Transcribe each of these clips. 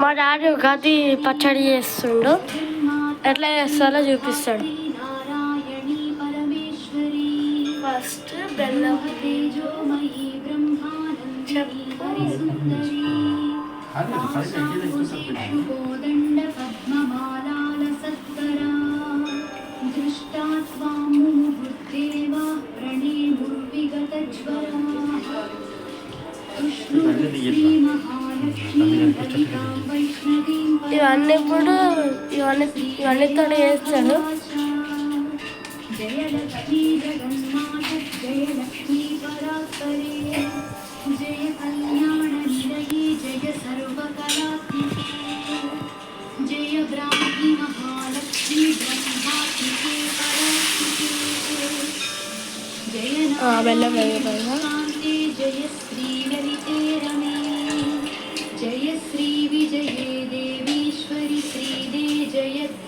మా డాడీ ఉగాది పచ్చడి చేస్తుండు. ఎట్లా చేస్తారో చూపిస్తాడు. నారాయణీ పరమేశ్వరీ ఫస్ట్ బెల్లం ఇవన్నీ ఇప్పుడు ఇవన్నీ ఇవన్నీతో చేస్తాడు జయలక్ష్మీ జగన్మాత జయలక్ష్మీ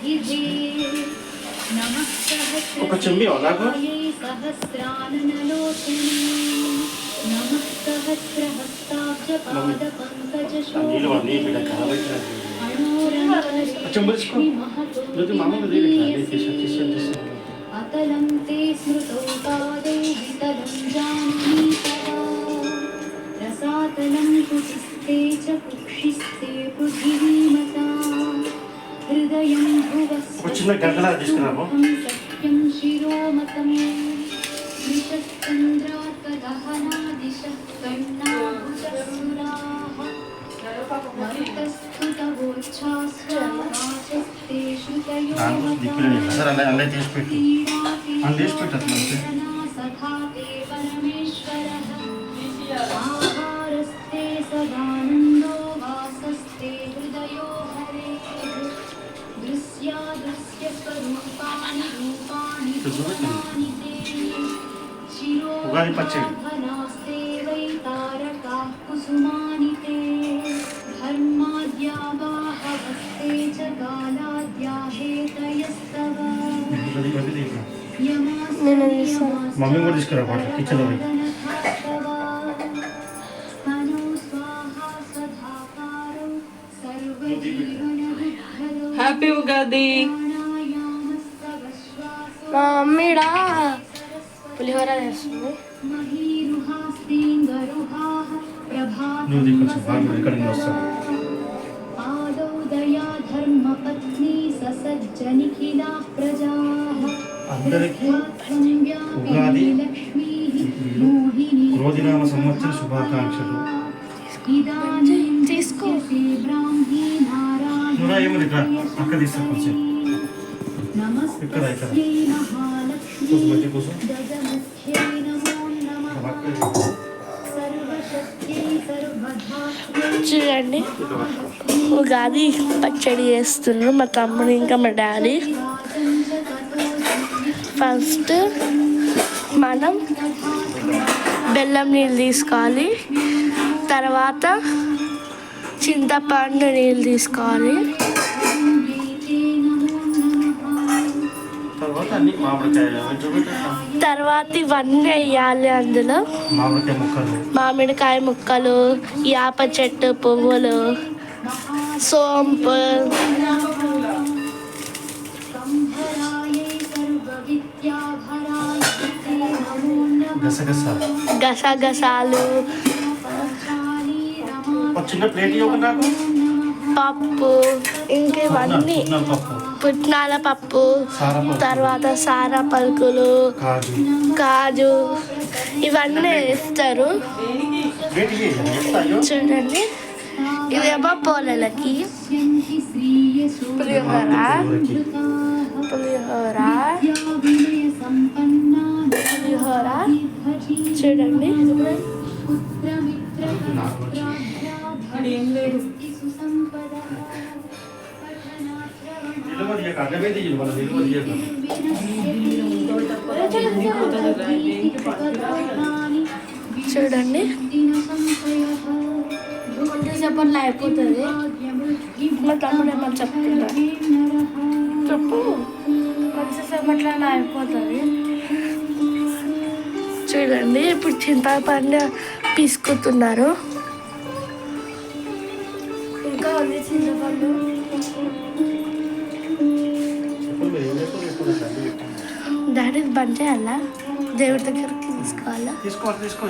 తీసి- తీసి- తీసి. అతలం తే స్మృతౌ పాదౌ వితలం తదా రసాతలం కుటిస్తే చ కుక్షిస్తే పృథివీమతా ఒక చిన్న గంటలా సత్యం శిరోమతం నిషత్చంద్రాత్కదహనాదిశः కర్ణాభుజసురాः మరుతస్థుతవోచ్ఛ్వాసవాచస్తే తీయకు. నేను తీస్తాను. మమ్మీ కూడా తీసుకురా పాట కిచెన్లో పోయి. హ్యాపీ ఉగాది మా మమ్మీడా పులిహోర చేస్తుంది. ఆదౌదయా ధర్మపత్ని ససజ్జనిఖిలా ప్రజాః. అందరికీ ఉగాది క్రోధినామ సంవత్సర శుభాకాంక్షలు. తీసుకో. అక్క తీస్తా కొంచెం. ఇక్కడ ఇక్కడ మధ్య కోసం చూడండి ఉగాది పచ్చడి చేస్తున్నారు మా తమ్ముడు ఇంకా మా డాడీ. ఫస్ట్ మనం బెల్లం నీళ్ళు తీసుకోవాలి. తర్వాత చింతపండు నీళ్ళు తీసుకోవాలి. తర్వాత అన్ని మామిడికాయ అవి చూపెట్టు తర్వాత ఇవన్నీ వేయాలి అందులో. మామిడికాయ ముక్కలు. మామిడికాయ ముక్కలు యాప చెట్టు పువ్వులు సోంపు. గసగసాలు. చిన్న ప్లేట్ నాకు. పప్పు. ఇంక ఇవన్నీ. పప్పు. పుట్నాల పప్పు తర్వాత సారా పలుకులు కాజు. ఇవన్నీ వేస్తారు. చూడండి. ఇదేమో పోలలకి. పులిహోర. పులిహోర. పులిహోర. చూడండి. నిలువ తీయక అడ్డమే తీయదు మన నిలువ తీయక చూడండి కొంచెంసేపట్లో అయిపోతుంది మా తమ్ముడు ఏమన్నా చెప్తున్నాడు చెప్పు కొంచెంసేపట్లో అయిపోతుంది చూడండి ఇప్పుడు చింతపండు పీసుకుతున్నారు ఇంకా ఉంది చింతపండు పెట్టండి. డాడీ బంద్ చేయాలా దేవుడి దగ్గరికి తీసుకోవాలా? తీసుకోవాలి తీసుకో